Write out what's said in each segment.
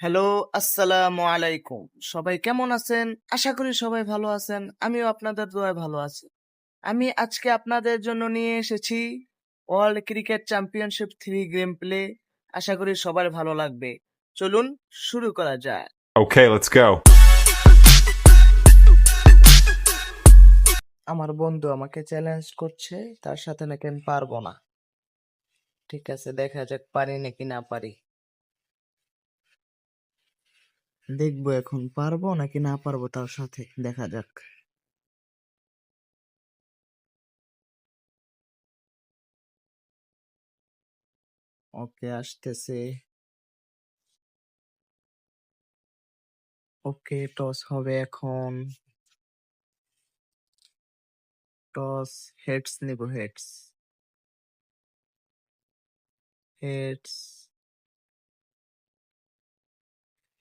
Hello আসসালামু আলাইকুম। সবাই কেমন আছেন? আশা করি সবাই ভালো আছেন। আমিও আপনাদের দোয়ায় ভালো আছি। আমি আজকে আপনাদের জন্য নিয়ে এসেছি world cricket championship three game play. আশা করি সবার ভালো লাগবে। চলুন শুরু করা go. আমার বন্ধু আমাকে চ্যালেঞ্জ করছে তার সাথে নাকি আমি পারব না। ঠিক আছে দেখা যাক পারি নাকি না পারি। দেখব এখন পারব নাকি না পারব তার সাথে, দেখা যাক। ওকে, আসতেছে। ওকে, টস হবে এখন। টস, হেডস নিব, হেডস। হেডস।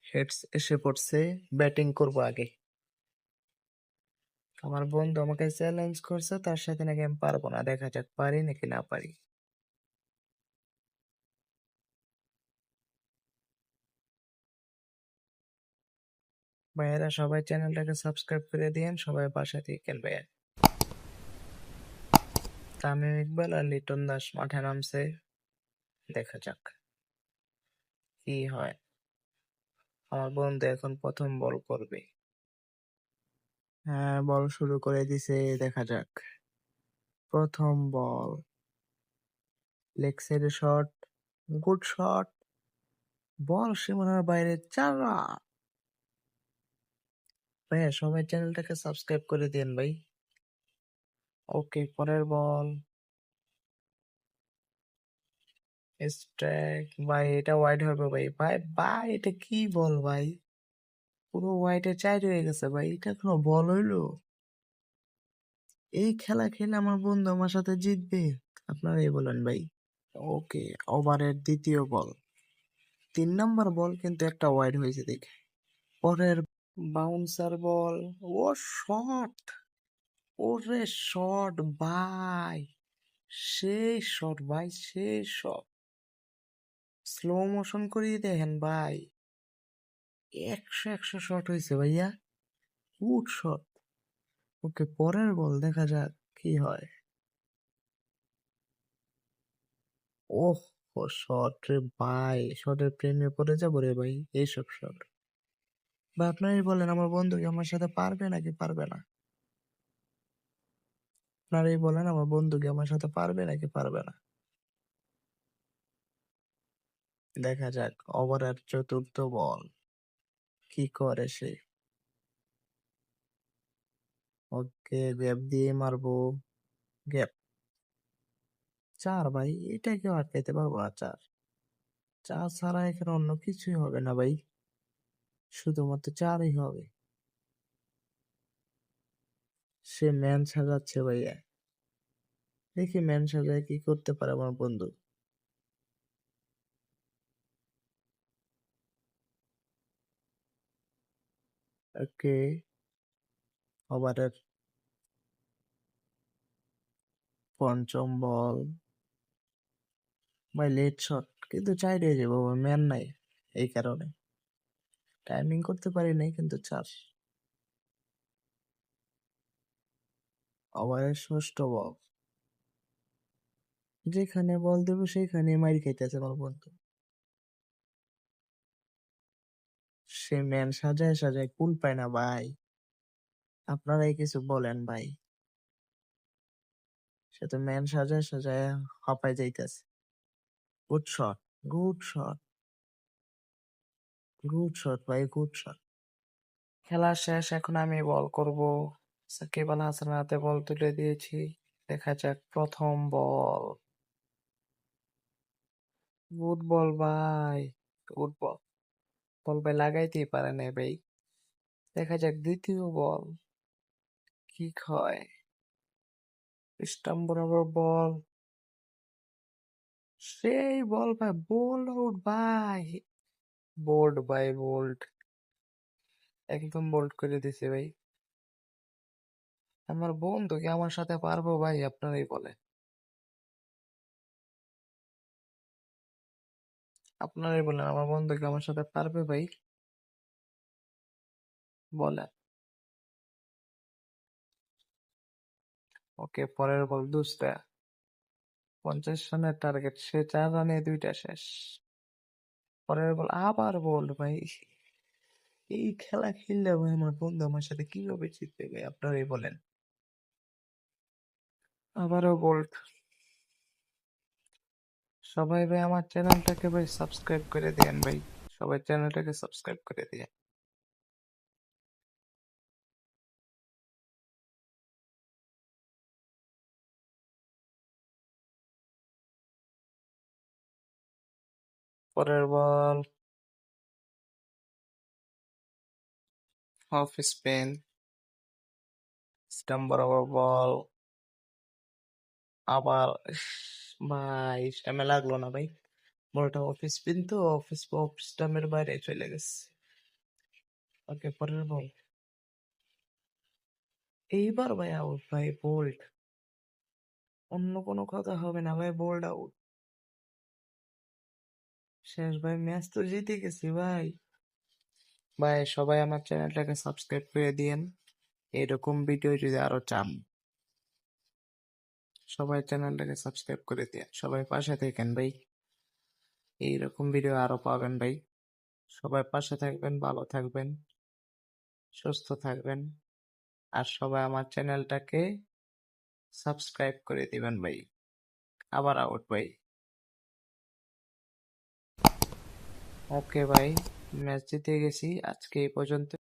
হেডস এসে পড়ছে, ব্যাটিং করব আগে। আমার বন্ধু আমাকে চ্যালেঞ্জ করছে, তার সাথে নাকি আমি পারব না, দেখা যাক পারি নাকি না পারি। ভাইয়েরা, সবাই চ্যানেলটাকে সাবস্ক্রাইব করে দিয়েন, সবাই পাশে থাকেন ভাইয়া তামিম ইকবাল আর লিটন দাস মাঠে নামছে, দেখা যাক কি হয়। আমার বন্ধু এখন প্রথম বল করবে। হ্যাঁ বল শুরু করে দিছে, দেখা যাক। প্রথম ball. Leg shot, good shot. Ball সীমানার বাইরে, চারা ভাইয়া, সবাই চ্যানেলটাকে সাবস্ক্রাইব করে দিন ভাই। ওকে, পরের বল। স্ট্রাইক ভাই এটা ওয়াইড হবে ভাই। ভাই ভাই এটা কি বল ভাই? পুরো হোয়াইটে চাইড হয়ে গেছে ভাই, এটা কোনো বল হইল? এই খেলা খেলে আমার বন্ধু আমার সাথে জিতবে? আপনারাই বলেন ভাই। ওকে, ওভারের দ্বিতীয় বল। তিন নম্বর বল কিন্তু একটা ওয়াইড হয়েছে দেখে। পরের বাউন্সার বল। ও শট ওরে শট ভাই! সেই শট ভাই, সেই শট স্লো মোশন করিয়ে দেখেন, ভাই। একশো একশো শট হয়েছে ভাইয়া। গুড শট ওকে পরের বল দেখা যাক কি হয়। ওহ শট রে ভাই। শটের প্রেমে পড়ে যাব রে ভাই, এইসব শট বা আপনারাই বলেন, আমার বন্ধু কি আমার সাথে পারবে নাকি পারবে না? আপনারাই বলেন, আমার বন্ধু কি আমার সাথে পারবে নাকি পারবে না? দেখা যাক ওভারের চতুর্থ বল। কি করে সে? ওকে, গ্যাপ দিয়ে মারবো। গ্যাপ। চার ভাই, এটা কেউ আটকাইতে পারব না, চার। চার ছাড়া এখানে অন্য কিছুই হবে না ভাই। শুধুমাত্র চারই হবে। সে ম্যান সাজাচ্ছে ভাইয়া। দেখি ম্যান সাজায় কি করতে পারে আমার বন্ধু। ওকে ওভারের পঞ্চম বল ভাই লেট শট কিন্তু চাই দিয়ে যাব ম্যান নাই এই কারণে টাইমিং করতে পারি নাই কিন্তু চার ওভারের ষষ্ঠ বল যেখানে বল দেবো সেখানে মারি খাইতেছে আমার বন্ধু সে ম্যান সাজায় সাজায় কুল পায় না ভাই। আপনারাই কিছু বলেন ভাই। সে তো ম্যান সাজায় সাজায় হাঁপায় যাইতেছে। Good shot good shot good shot ভাই গুড শট খেলা শেষ, এখন আমি বল করব। সাকিব আল হাসানের হাতে বল তুলে দিয়েছি। দেখা যাক, প্রথম বল। গুড বল ভাই গুড বল বল ভাই লাগাইতেই পারে না ভাই। দেখা যাক, দ্বিতীয় বল। কি হয়? বরাবর বল। সেই বল ভাই বোল্ড আউট ভাই। বোল্ড ভাই বোল্ড একদম বোল্ড করে দিছে ভাই। আমার বন্ধু কি আমার সাথে পারব ভাই আপনারাই বলে। আপনারাই বলেন, আমার বন্ধু কি আমার সাথে পারবে ভাই? বলেন। ওকে, পরের বল দুসরা পঞ্চাশ রানের টার্গেট সে চার রানে দুইটা শেষ। পরের বল আবার বল ভাই। এই খেলা খেললে ভাই আমার বন্ধু আমার সাথে কীভাবে জিতবে ভাই? আপনারাই বলেন। আবারও বোল্ট সবাই ভাই আমার চ্যানেলটাকে ভাই সাবস্ক্রাইব করে দেন ভাই। সবাই চ্যানেলটাকে সাবস্ক্রাইব করে দিয়ে পরের বল। Off spin. স্টাম্প বরাবর বল। আবার ভাই স্টামে লাগল না ভাই। বলটা অফিস পিন তো অফিস অফ স্টামের বাইরে চলে গেছে। ওকে, পরের বল। এইবার ভাই আউট ভাই বোল্ড অন্য কোনো কথা হবে না ভাই বোল্ড আউট শেষ ভাই ম্যাচ তো জিতে গেছি ভাই। ভাই, সবাই আমার চ্যানেলটাকে সাবস্ক্রাইব করে দিয়েন। এরকম ভিডিও যদি আরও চান। সবাই চ্যানেলটাকে সাবস্ক্রাইব করে দিয়ে সবাই পাশে থাকেন ভাই। এইরকম ভিডিও আরও পাবেন ভাই। সবাই পাশে থাকবেন, ভালো থাকবেন, সুস্থ থাকবেন। আর সবাই আমার চ্যানেলটাকে সাবস্ক্রাইব করে দিবেন ভাই। আবার আউট ভাই। ওকে ভাই ম্যাচ জিতে গেছি। আজকে এই পর্যন্ত